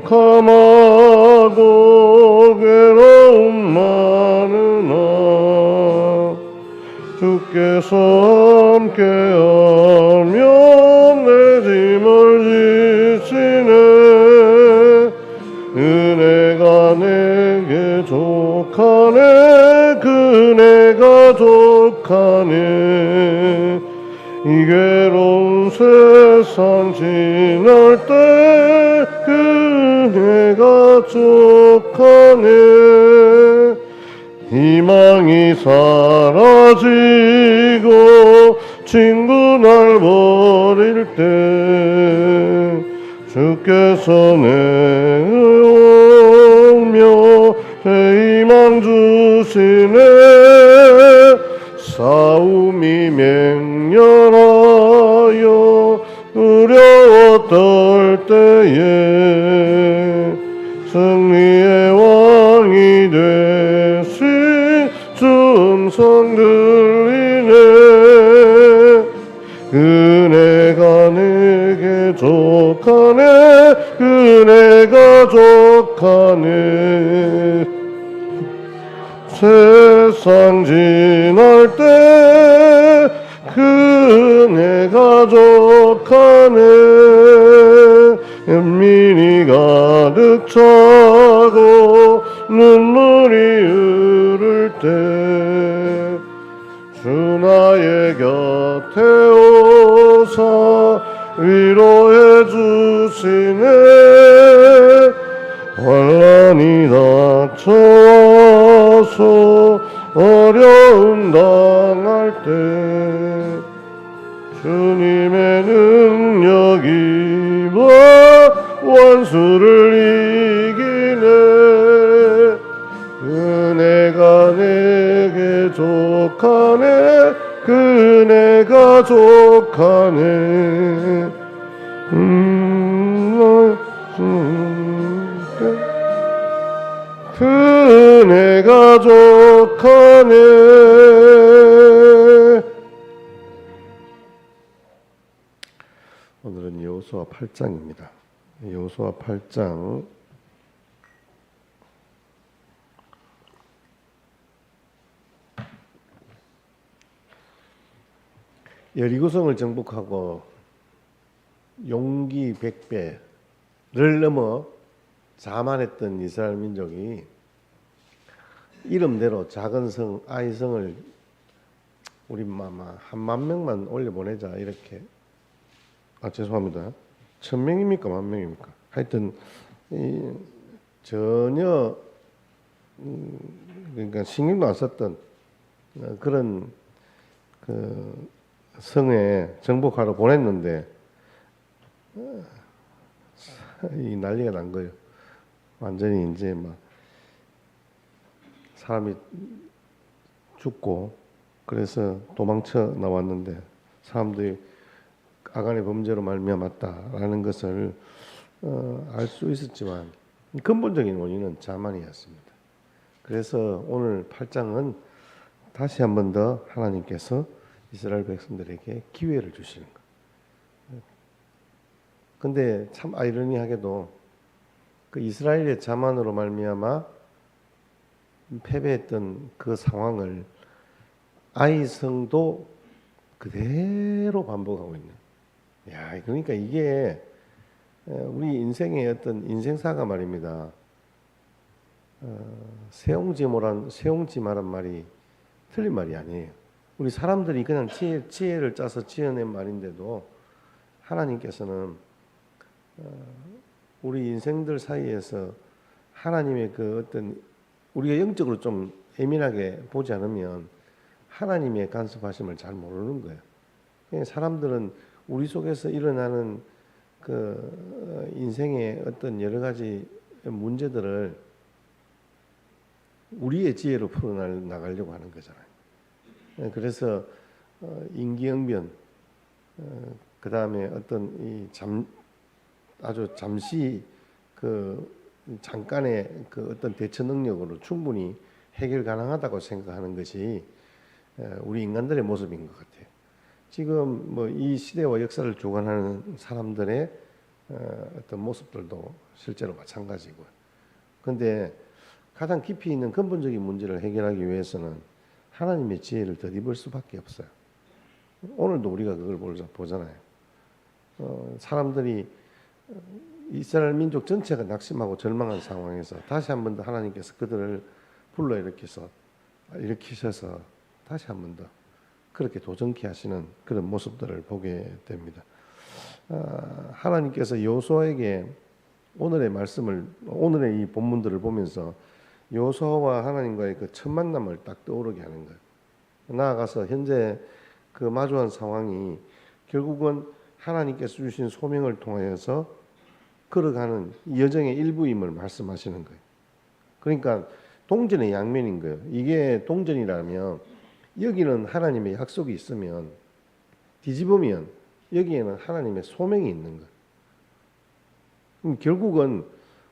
캄하 친구 날 버릴 때 주께서 내오며 희망 주시네 족하네 세상 지날 때 그네 가 족하네 연민이 가득 차고 눈물이 흐를 때 주 나의 곁에 오사 위로해 주시네 환란이 닥쳐와서 어려움 당할 때 주님의 능력이 뭐 원수를 이기네. 그네가 내게 족하네. 그네가 족하네. 음, 나, 음, 그네가 족하네 오늘은 여호수아 8장입니다. 여호수아 8장 여리고성을 정복하고 용기 백배를 넘어 자만했던 이스라엘 민족이 이름대로 작은 성 아이성을 우리 마마 한만 명만 올려 보내자 이렇게. 아 죄송합니다. 천 명입니까? 만 명입니까? 하여튼 이, 전혀 음, 그러니까 신경도 안 썼던 어, 그런 그 성에 정복하러 보냈는데 어, 이 난리가 난 거예요. 완전히 이제 막 사람이 죽고 그래서 도망쳐 나왔는데 사람들이 아간의 범죄로 말미암았다라는 것을 어, 알수 있었지만 근본적인 원인은 자만이었습니다. 그래서 오늘 8장은 다시 한 번 더 하나님께서 이스라엘 백성들에게 기회를 주시는 것. 근데 참 아이러니하게도 그 이스라엘의 자만으로 말미암아 패배했던 그 상황을 아이성도 그대로 반복하고 있는. 야, 그러니까 이게 우리 인생의 어떤 인생사가 말입니다. 어, 세옹지모란 세옹지마란 말이 틀린 말이 아니에요. 우리 사람들이 그냥 지혜, 지혜를 짜서 지어낸 말인데도 하나님께서는 어, 우리 인생들 사이에서 하나님의 그 어떤 우리가 영적으로 좀 예민하게 보지 않으면 하나님의 간섭하심을 잘 모르는 거예요. 그냥 사람들은 우리 속에서 일어나는 그 인생의 어떤 여러 가지 문제들을 우리의 지혜로 풀어나가려고 하는 거잖아요. 예, 그래서 어, 인기응변, 그 다음에 어떤 이 잠, 아주 잠시 그 잠깐의 그 어떤 대처 능력으로 충분히 해결 가능하다고 생각하는 것이 에, 우리 인간들의 모습인 것 같아요. 지금 뭐 이 시대와 역사를 주관하는 사람들의 어, 어떤 모습들도 실제로 마찬가지고요. 근데 가장 깊이 있는 근본적인 문제를 해결하기 위해서는 하나님의 지혜를 덧입을 수밖에 없어요. 오늘도 우리가 그걸 보잖아요. 어, 사람들이 어, 이스라엘 민족 전체가 낙심하고 절망한 상황에서 다시 한 번 더 하나님께서 그들을 불러 일으켜서 일으키셔서 다시 한 번 더 그렇게 도전케 하시는 그런 모습들을 보게 됩니다. 아, 하나님께서 여호수아에게 오늘의 말씀을 오늘의 이 본문들을 보면서 여호수아와 하나님과의 그 첫 만남을 딱 떠오르게 하는 거예요. 나아가서 현재 그 마주한 상황이 결국은 하나님께서 주신 소명을 통하여서 걸어가는 여정의 일부임을 말씀하시는 거예요. 그러니까 동전의 양면인 거예요. 이게 동전이라면 여기는 하나님의 약속이 있으면 뒤집으면 여기에는 하나님의 소명이 있는 거예요. 결국은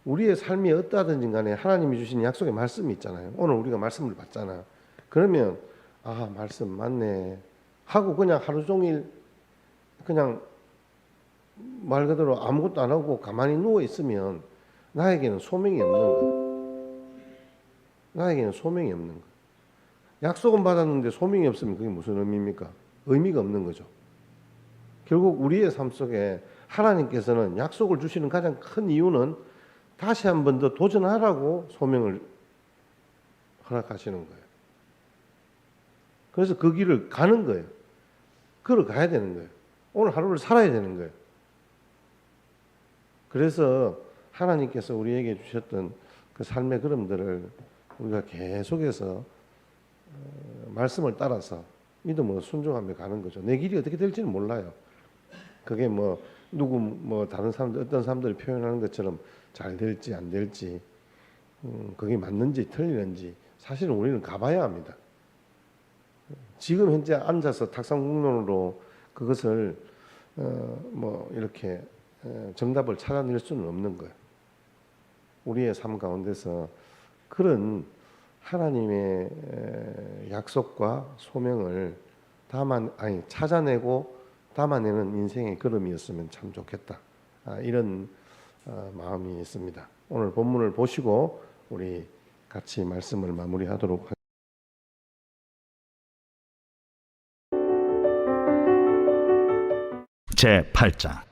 우리의 삶이 어떠하든지 간에 하나님이 주신 약속의 말씀이 있잖아요. 오늘 우리가 말씀을 받잖아. 그러면 아 말씀 맞네 하고 그냥 하루 종일 그냥 말 그대로 아무것도 안 하고 가만히 누워 있으면 나에게는 소명이 없는 거예요. 나에게는 소명이 없는 거예요. 약속은 받았는데 소명이 없으면 그게 무슨 의미입니까? 의미가 없는 거죠. 결국 우리의 삶 속에 하나님께서는 약속을 주시는 가장 큰 이유는 다시 한 번 더 도전하라고 소명을 허락하시는 거예요. 그래서 그 길을 가는 거예요. 걸어 가야 되는 거예요. 오늘 하루를 살아야 되는 거예요. 그래서 하나님께서 우리에게 주셨던 그 삶의 걸음들을 우리가 계속해서 어, 말씀을 따라서 믿음으로 순종하며 가는 거죠. 내 길이 어떻게 될지는 몰라요. 그게 뭐 누구 뭐 다른 사람들 어떤 사람들이 표현하는 것처럼 잘 될지 안 될지 음, 그게 맞는지 틀리는지 사실은 우리는 가봐야 합니다. 지금 현재 앉아서 탁상공론으로 그것을 어, 뭐 이렇게 어, 정답을 찾아낼 수는 없는 거예요. 우리의 삶 가운데서 그런 하나님의 에, 약속과 소명을 담아 아니 찾아내고 담아내는 인생의 걸음이었으면 참 좋겠다. 아, 이런 어, 마음이 있습니다. 오늘 본문을 보시고 우리 같이 말씀을 마무리하도록 하겠습니다. 제 8장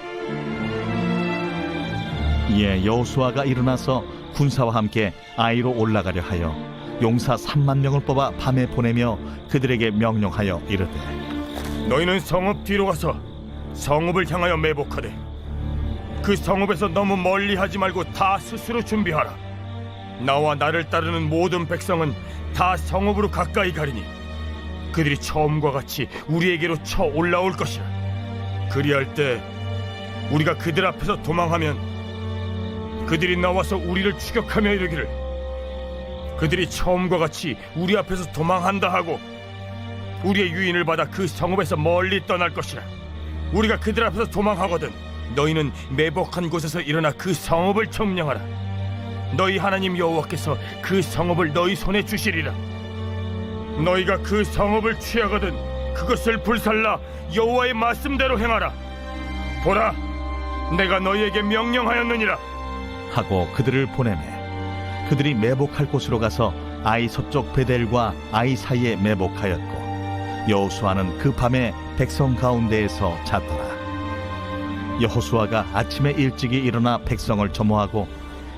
이에 여호수아가 일어나서 군사와 함께 아이로 올라가려 하여 용사 3만 명을 뽑아 밤에 보내며 그들에게 명령하여 이르되 너희는 성읍 뒤로 가서 성읍을 향하여 매복하되 그 성읍에서 너무 멀리 하지 말고 다 스스로 준비하라. 나와 나를 따르는 모든 백성은 다 성읍으로 가까이 가리니 그들이 처음과 같이 우리에게로 쳐 올라올 것이라. 그리할 때 우리가 그들 앞에서 도망하면 그들이 나와서 우리를 추격하며 이르기를 그들이 처음과 같이 우리 앞에서 도망한다 하고 우리의 유인을 받아 그 성읍에서 멀리 떠날 것이라. 우리가 그들 앞에서 도망하거든 너희는 매복한 곳에서 일어나 그 성읍을 점령하라. 너희 하나님 여호와께서 그 성읍을 너희 손에 주시리라. 너희가 그 성읍을 취하거든 그것을 불살라 여호와의 말씀대로 행하라. 보라 내가 너희에게 명령하였느니라. 하고 그들을 보내매 그들이 매복할 곳으로 가서 아이 서쪽 베델과 아이 사이에 매복하였고 여호수아는 그 밤에 백성 가운데에서 잤더라. 여호수아가 아침에 일찍이 일어나 백성을 점호하고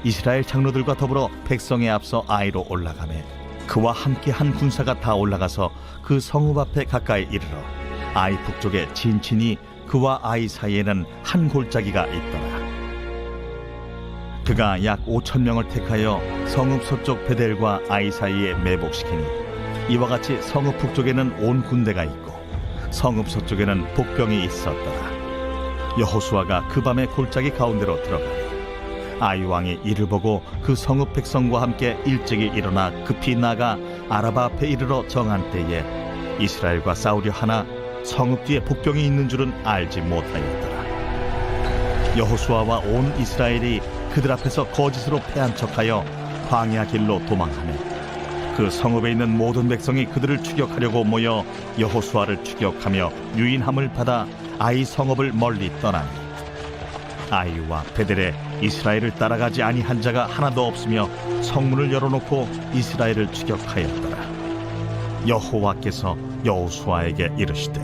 이스라엘 장로들과 더불어 백성에 앞서 아이로 올라가매 그와 함께 한 군사가 다 올라가서 그 성읍 앞에 가까이 이르러 아이 북쪽에 진친이 그와 아이 사이에는 한 골짜기가 있더라 그가 약 5천 명을 택하여 성읍 서쪽 베델과 아이 사이에 매복시키니 이와 같이 성읍 북쪽에는 온 군대가 있고 성읍 서쪽에는 복병이 있었더라. 여호수아가 그 밤에 골짜기 가운데로 들어가니 아이 왕이 이를 보고 그 성읍 백성과 함께 일찍이 일어나 급히 나가 아라바 앞에 이르러 정한 때에 이스라엘과 싸우려 하나 성읍 뒤에 복병이 있는 줄은 알지 못하였더라. 여호수아와 온 이스라엘이 그들 앞에서 거짓으로 패한 척하여 광야 길로 도망하매 그 성읍에 있는 모든 백성이 그들을 추격하려고 모여 여호수아를 추격하며 유인함을 받아 아이 성읍을 멀리 떠나니 아이와 베델에 이스라엘을 따라가지 아니한 자가 하나도 없으며 성문을 열어놓고 이스라엘을 추격하였더라 여호와께서 여호수아에게 이르시되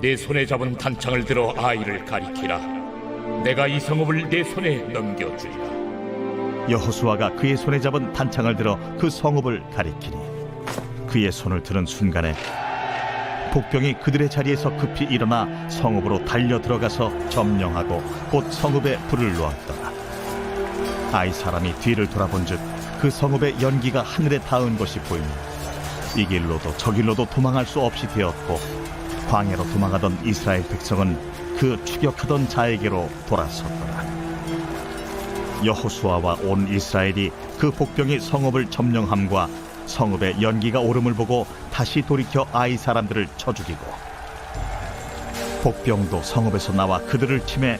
내 손에 잡은 단창을 들어 아이를 가리키라. 내가 이 성읍을 내 손에 넘겨주리라. 여호수아가 그의 손에 잡은 단창을 들어 그 성읍을 가리키니 그의 손을 드는 순간에 복병이 그들의 자리에서 급히 일어나 성읍으로 달려 들어가서 점령하고 곧 성읍에 불을 놓았더라 아이 사람이 뒤를 돌아본즉 그 성읍의 연기가 하늘에 닿은 것이 보이니 이 길로도 저 길로도 도망할 수 없이 되었고 광야로 도망하던 이스라엘 백성은 그 추격하던 자에게로 돌아섰더라. 여호수아와 온 이스라엘이 그 복병이 성읍을 점령함과 성읍의 연기가 오름을 보고 다시 돌이켜 아이 사람들을 쳐 죽이고 복병도 성읍에서 나와 그들을 침해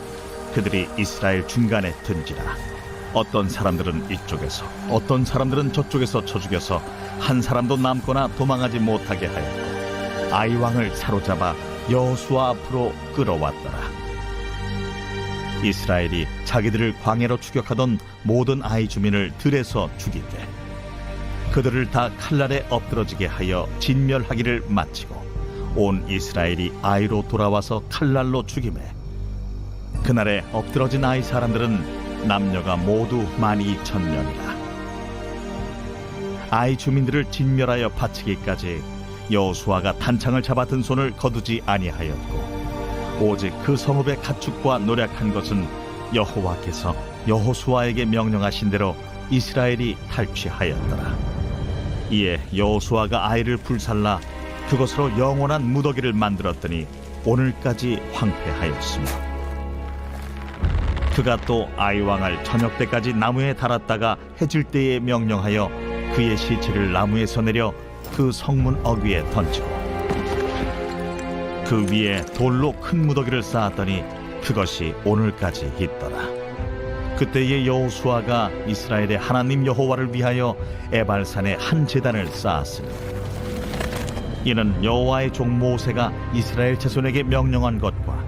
그들이 이스라엘 중간에 든지라 어떤 사람들은 이쪽에서 어떤 사람들은 저쪽에서 쳐 죽여서 한 사람도 남거나 도망하지 못하게 하였고 아이 왕을 사로잡아 여호수아 앞으로 끌어왔더라. 이스라엘이 자기들을 광야로 추격하던 모든 아이 주민을 들에서 죽이되 그들을 다 칼날에 엎드러지게 하여 진멸하기를 마치고 온 이스라엘이 아이로 돌아와서 칼날로 죽임에 그날에 엎드러진 아이 사람들은 남녀가 모두 만 이천 명이라 아이 주민들을 진멸하여 바치기까지 여호수아가 단창을 잡아 든 손을 거두지 아니하였고 오직 그 성읍의 가축과 노력한 것은 여호와께서 여호수아에게 명령하신 대로 이스라엘이 탈취하였더라. 이에 여호수아가 아이를 불살라 그것으로 영원한 무더기를 만들었더니 오늘까지 황폐하였으며 그가 또 아이 왕을 저녁 때까지 나무에 달았다가 해질 때에 명령하여 그의 시체를 나무에서 내려 그 성문 어귀에 던지고 그 위에 돌로 큰 무더기를 쌓았더니 그것이 오늘까지 있더라. 그때의 여호수아가 이스라엘의 하나님 여호와를 위하여 에발산에 한 제단을 쌓았으니 이는 여호와의 종 모세가 이스라엘 자손에게 명령한 것과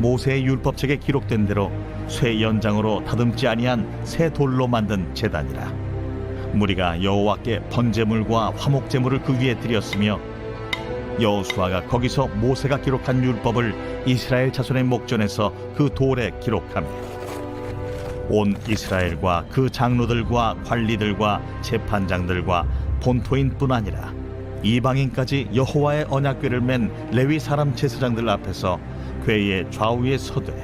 모세의 율법책에 기록된 대로 쇠 연장으로 다듬지 아니한 새 돌로 만든 제단이라. 무리가 여호와께 번제물과 화목제물을 그 위에 드렸으며 여호수아가 거기서 모세가 기록한 율법을 이스라엘 자손의 목전에서 그 돌에 기록하며 온 이스라엘과 그 장로들과 관리들과 재판장들과 본토인뿐 아니라 이방인까지 여호와의 언약궤를 맨 레위 사람 제사장들 앞에서 궤의 좌우에 서되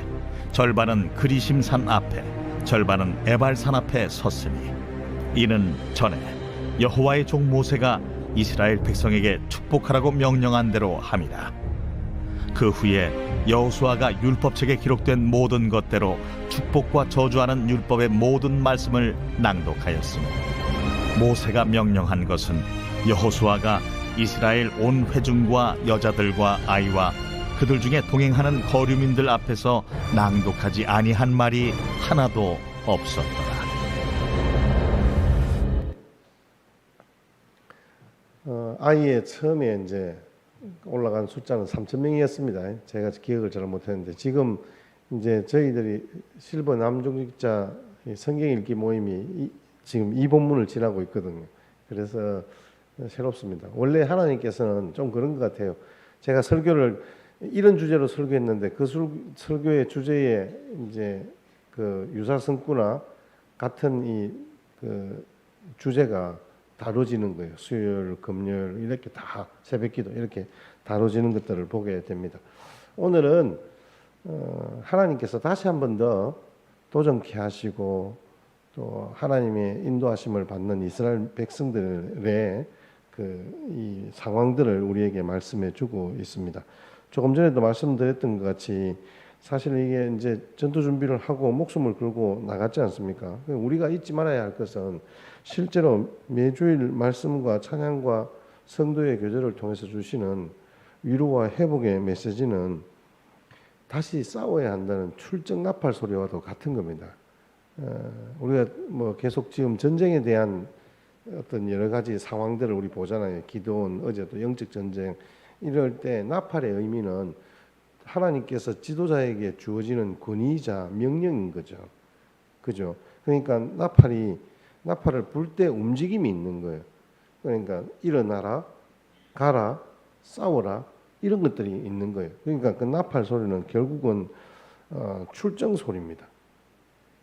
절반은 그리심산 앞에 절반은 에발산 앞에 섰으니 이는 전에 여호와의 종 모세가 이스라엘 백성에게 축복하라고 명령한 대로 함이라. 그 후에 여호수아가 율법책에 기록된 모든 것대로 축복과 저주하는 율법의 모든 말씀을 낭독하였으며 모세가 명령한 것은 여호수아가 이스라엘 온 회중과 여자들과 아이와 그들 중에 동행하는 거류민들 앞에서 낭독하지 아니한 말이 하나도 없었더라. 어, 아이의 처음에 이제 올라간 숫자는 3천 명이었습니다. 제가 기억을 잘 못했는데 지금 이제 저희들이 실버 남중직자 성경 읽기 모임이 이, 지금 이 본문을 지나고 있거든요. 그래서 새롭습니다. 원래 하나님께서는 좀 그런 것 같아요. 제가 설교를 이런 주제로 설교했는데 그 술, 설교의 주제에 이제 그 유사 성구나 같은 이 그 주제가 다뤄지는 거예요. 수요일, 금요일 이렇게 다 새벽기도 이렇게 다뤄지는 것들을 보게 됩니다. 오늘은 어, 하나님께서 다시 한 번 더 도전케 하시고 또 하나님의 인도하심을 받는 이스라엘 백성들의 그 이 상황들을 우리에게 말씀해 주고 있습니다. 조금 전에도 말씀드렸던 것 같이 사실 이게 이제 전투 준비를 하고 목숨을 걸고 나갔지 않습니까? 우리가 잊지 말아야 할 것은 실제로 매주일 말씀과 찬양과 성도의 교제를 통해서 주시는 위로와 회복의 메시지는 다시 싸워야 한다는 출정 나팔 소리와도 같은 겁니다. 어, 우리가 뭐 계속 지금 전쟁에 대한 어떤 여러 가지 상황들을 우리 보잖아요. 기도원 어제도 영적 전쟁 이럴 때 나팔의 의미는 하나님께서 지도자에게 주어지는 권위이자 명령인 거죠. 그죠? 그러니까 나팔이 나팔을 불 때 움직임이 있는 거예요. 그러니까 일어나라, 가라, 싸워라 이런 것들이 있는 거예요. 그러니까 그 나팔 소리는 결국은 어, 출정 소리입니다.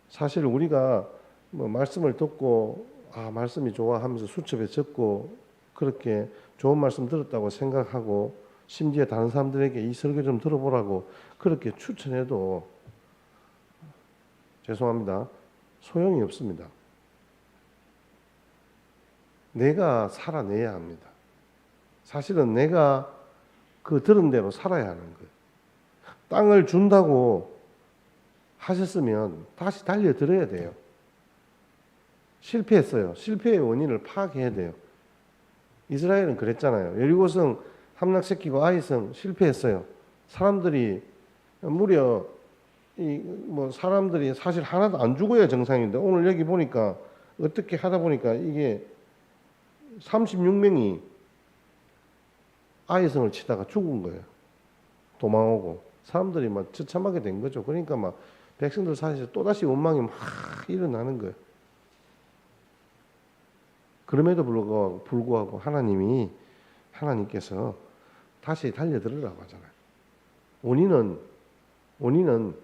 사실 우리가 뭐 말씀을 듣고 아 말씀이 좋아 하면서 수첩에 적고 그렇게 좋은 말씀 들었다고 생각하고 심지어 다른 사람들에게 이 설교 좀 들어보라고 그렇게 추천해도 죄송합니다 소용이 없습니다. 내가 살아내야 합니다. 사실은 내가 그 들은 대로 살아야 하는 거예요. 땅을 준다고 하셨으면 다시 달려들어야 돼요. 실패했어요. 실패의 원인을 파악해야 돼요. 이스라엘은 그랬잖아요. 여리고성 함락시키고 아이성 실패했어요. 사람들이 무려 이 뭐 사람들이 사실 하나도 안 죽어야 정상인데 오늘 여기 보니까 어떻게 하다 보니까 이게 36명이 아이성을 치다가 죽은 거예요. 도망오고 사람들이 막 처참하게 된 거죠. 그러니까 막 백성들 사이에서 또 다시 원망이 막 일어나는 거예요. 그럼에도 불구하고, 불구하고 하나님이 하나님께서 다시 달려들으라고 하잖아요. 원인은 원인은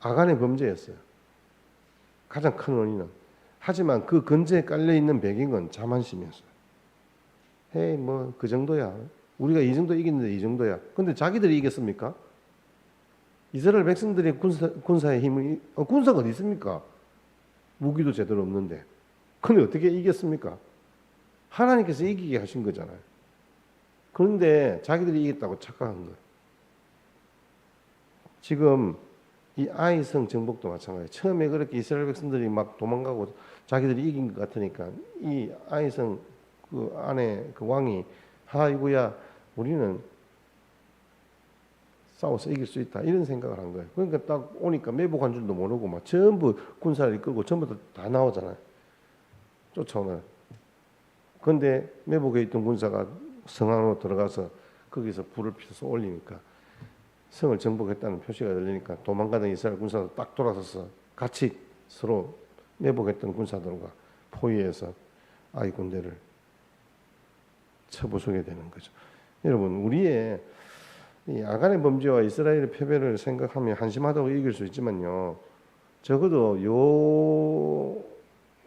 아간의 범죄였어요. 가장 큰 원인은. 하지만 그 근저에 깔려 있는 배경은 자만심이었어요. 헤이 뭐 그 정도야. 우리가 이 정도 이겼는데 이 정도야. 근데 자기들이 이겼습니까? 이스라엘 백성들의 군사, 군사의 힘이 어, 군사가 어디 있습니까? 무기도 제대로 없는데. 근데 어떻게 이겼습니까? 하나님께서 이기게 하신 거잖아요. 그런데 자기들이 이겼다고 착각한 거예요. 지금 이 아이성 정복도 마찬가지예요. 처음에 그렇게 이스라엘 백성들이 막 도망가고 자기들이 이긴 것 같으니까 이 아이성 그 안에 그 왕이 아이고야 우리는 싸워서 이길 수 있다 이런 생각을 한 거예요. 그러니까 딱 오니까 매복한 줄도 모르고 막 전부 군사를 이끌고 전부 다, 다 나오잖아요. 쫓아오는. 그런데 매복에 있던 군사가 성 안으로 들어가서 거기서 불을 피워서 올리니까 성을 정복했다는 표시가 들리니까 도망가던 이스라엘 군사도 딱 돌아서서 같이 서로 매복했던 군사들과 포위해서 아이 군대를 쳐부수게 되는 거죠. 여러분 우리의 이 아간의 범죄와 이스라엘의 패배를 생각하면 한심하다고 이길 수 있지만요. 적어도 요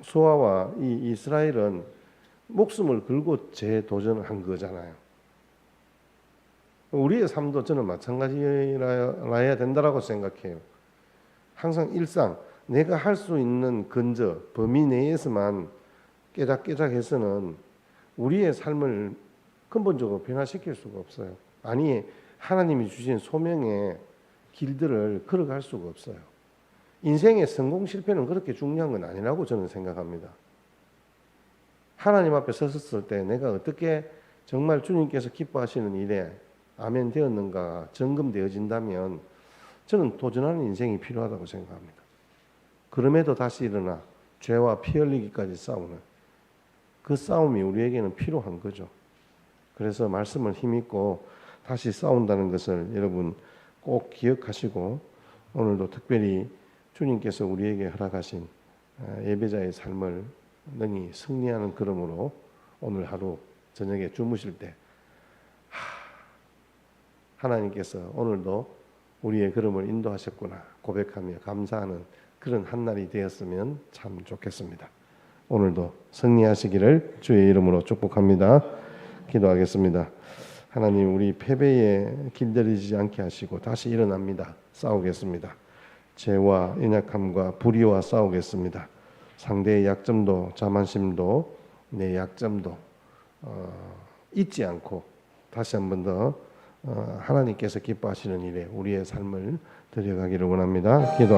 수아와 이 이스라엘은 목숨을 걸고 재도전을 한 거잖아요. 우리의 삶도 저는 마찬가지라야 된다라고 생각해요. 항상 일상 내가 할 수 있는 근저 범위 내에서만 깨작깨작해서는 우리의 삶을 근본적으로 변화시킬 수가 없어요. 아니 하나님이 주신 소명의 길들을 걸어갈 수가 없어요. 인생의 성공 실패는 그렇게 중요한 건 아니라고 저는 생각합니다. 하나님 앞에 섰을 때 내가 어떻게 정말 주님께서 기뻐하시는 일에 아멘 되었는가 점검되어진다면 저는 도전하는 인생이 필요하다고 생각합니다. 그럼에도 다시 일어나 죄와 피 흘리기까지 싸우는 그 싸움이 우리에게는 필요한 거죠. 그래서 말씀을 힘입고 다시 싸운다는 것을 여러분 꼭 기억하시고 오늘도 특별히 주님께서 우리에게 허락하신 아, 예배자의 삶을 능히 승리하는 걸음으로 오늘 하루 저녁에 주무실 때 하나님께서 오늘도 우리의 걸음을 인도하셨구나 고백하며 감사하는 그런 한 날이 되었으면 참 좋겠습니다. 오늘도 승리하시기를 주의 이름으로 축복합니다. 기도하겠습니다. 하나님 우리 패배에 길들이지 않게 하시고 다시 일어납니다. 싸우겠습니다. 죄와 연약함과 불의와 싸우겠습니다. 상대의 약점도 자만심도 내 약점도 어, 잊지 않고 다시 한 번더 어, 하나님께서 기뻐하시는 일에 우리의 삶을 드려가기를 원합니다. 기도하겠습니다.